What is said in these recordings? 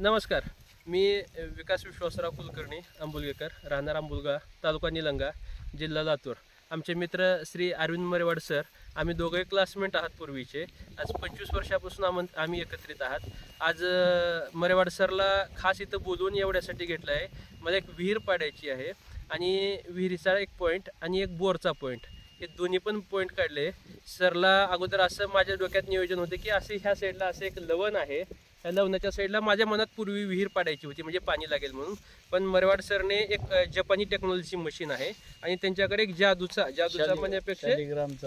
नमस्कार. मी विकास विश्वासराव कुलकर्णी आंबुलगेकर राहणार आंबुलगा तालुका निलंगा जिल्हा लातूर. आमचे मित्र श्री अरविंद मरेवाड सर आम्ही दोघे क्लासमेट आहात पूर्वीचे. आज पंचवीस वर्षापासून आम आम्ही एकत्रित आहात. आज मरेवाड सरला खास इथं बोलवून एवढ्यासाठी घेतलं आहे. मला एक विहीर पाडायची आहे आणि विहिरीचा एक पॉईंट आणि एक बोरचा पॉईंट हे दोन्ही पण पॉईंट काढले. सरला अगोदर असं माझ्या डोक्यात नियोजन होते की असे ह्या साईडला असं एक लवण आहे. लवणाच्या साईडला माझ्या मनात पूर्वी विहीर पाडायची होती म्हणजे पाणी लागेल म्हणून. पण मरवाड सरने एक जपानी टेक्नॉलॉजी मशीन आहे आणि त्यांच्याकडे एक जादूचा जादूचा म्हणण्यापेक्षा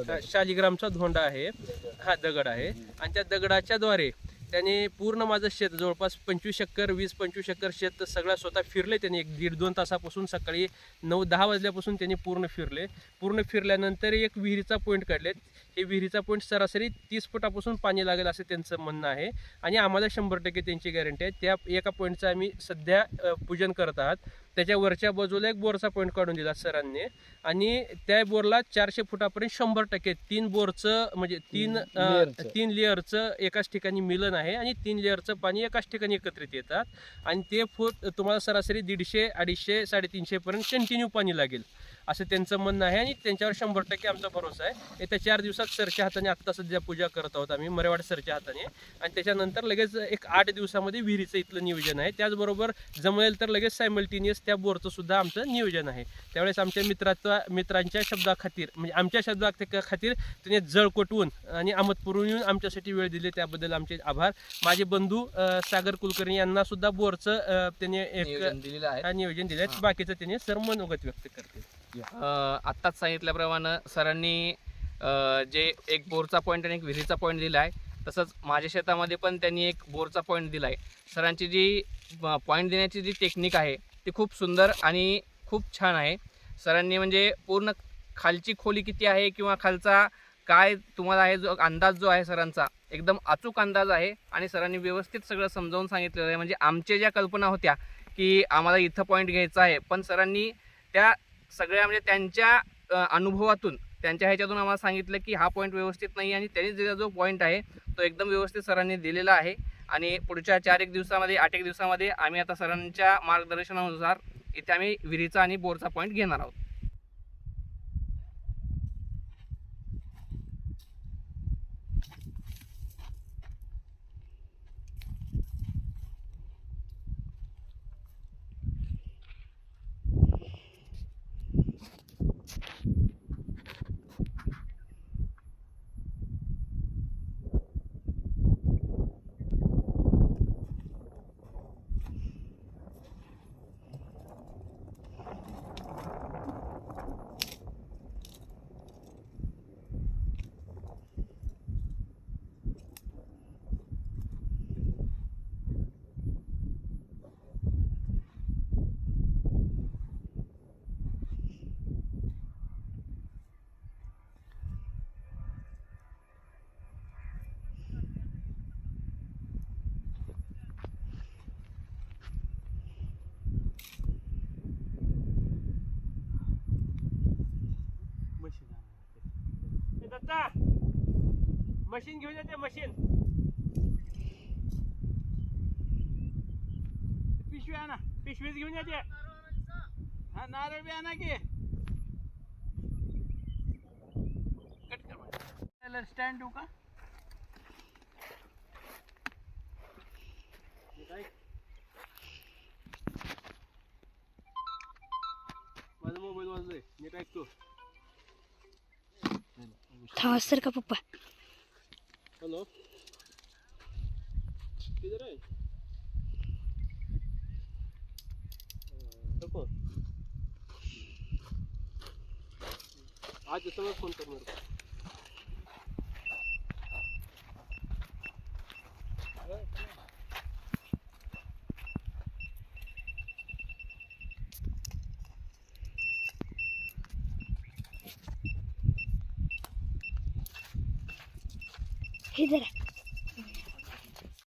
हा, शालिग्रामचा धोंडा आहे. हा दगड आहे. आणि त्या दगडाच्या द्वारे त्याने पूर्ण माझं शेत जवळपास पंचवीस एकर वीस पंचवीस एकर शेत सगळं स्वतः फिरले त्यांनी. एक दीड दोन तासापासून सकाळी नऊ दहा वाजल्यापासून त्यांनी पूर्ण फिरले. पूर्ण फिरल्यानंतर एक विहिरीचा पॉईंट काढलेत. हे विहिरीचा पॉईंट सरासरी तीस फुटापासून पाणी लागेल असं त्यांचं म्हणणं आहे. आणि आम्हाला शंभर टक्के त्यांची गॅरंटी आहे. त्या एका पॉईंटचं आम्ही सध्या पूजन करत आहात. त्याच्या वरच्या बाजूला एक बोरचा पॉईंट काढून दिला सरांनी. आणि त्या बोरला चारशे फुटापर्यंत शंभर टक्के तीन बोरचं म्हणजे तीन. तीन लेअरचं एकाच ठिकाणी मिलन आहे आणि तीन लेअरचं पाणी एकाच ठिकाणी एकत्रित येतात. आणि ते फूट तुम्हाला सरासरी दीडशे अडीचशे साडेतीनशे पर्यंत कंटिन्यू पाणी लागेल. असं त्यांचं म्हणणं आहे आणि त्यांच्यावर शंभर टक्के आमचा भरोसा आहे. येत्या चार दिवसात सरच्या हाताने आत्ता सध्या पूजा करत आहोत आम्ही मरेवाड सरच्या हाताने. आणि त्याच्यानंतर लगेच एक आठ दिवसामध्ये विहिरीचं इथलं नियोजन आहे. त्याचबरोबर जमेल तर लगेच सायमल्टेनियस त्या बोरचं सुद्धा आमचं नियोजन आहे. त्यावेळेस आमच्या मित्राचा मित्रांच्या शब्दाखातीर म्हणजे आमच्या शब्दा खातीर त्याने जळ कोटवून आणि आमद पुरवून येऊन आमच्यासाठी वेळ दिले त्याबद्दल आमचे आभार. माझे बंधू सागर कुलकर्णी यांना सुद्धा बोरचं त्याने एक नियोजन दिलेलं आहे. नियोजन दिले. बाकीचं त्याने सर मनोगत व्यक्त करते अं, आत्ताच सांगितल्याप्रमाणे सरांनी जे एक बोरचा पॉईंट आणि एक विहिरीचा पॉईंट दिला आहे तसंच माझ्या शेतामध्ये पण त्यांनी एक बोरचा पॉईंट दिला आहे सरांची जी पॉईंट देण्याची जी टेक्निक आहे ती खूप सुंदर आणि खूप छान आहे. सरांनी म्हणजे पूर्ण खालची खोली किती आहे किंवा खालचा काय तुम्हाला आहे जो अंदाज जो आहे सरांचा एकदम अचूक अंदाज आहे आणि सरांनी व्यवस्थित सगळं समजावून सांगितलेलं आहे. म्हणजे आमच्या ज्या कल्पना होत्या की आम्हाला इथं पॉईंट घ्यायचा आहे पण सरांनी त्या सगळ्या म्हणजे त्यांच्या अनुभवातून त्यांच्या ह्याच्यातून आम्हाला सांगितलं की हा पॉईंट व्यवस्थित नाही आणि त्यांनी दिलेला जो पॉईंट आहे तो एकदम व्यवस्थित सरांनी दिलेला आहे. आणि पुढच्या चार एक दिवसामध्ये आठ एक दिवसामध्ये आम्ही आता सरांच्या मार्गदर्शनानुसार इथे आम्ही विहिरीचा आणि बोरचा पॉईंट घेणार आहोत. मशीन घेऊन येते मशीन. पिशवी आणा. पिशवीच घेऊन येते. हा नारळ बी आणा की. कट कर स्टँड देऊ का? माझा मोबाईल वाजलाय नीट ऐकतो थांबा सर का पप्पा? हॅलो किधर है देखो आज समय फोन कर हे जरा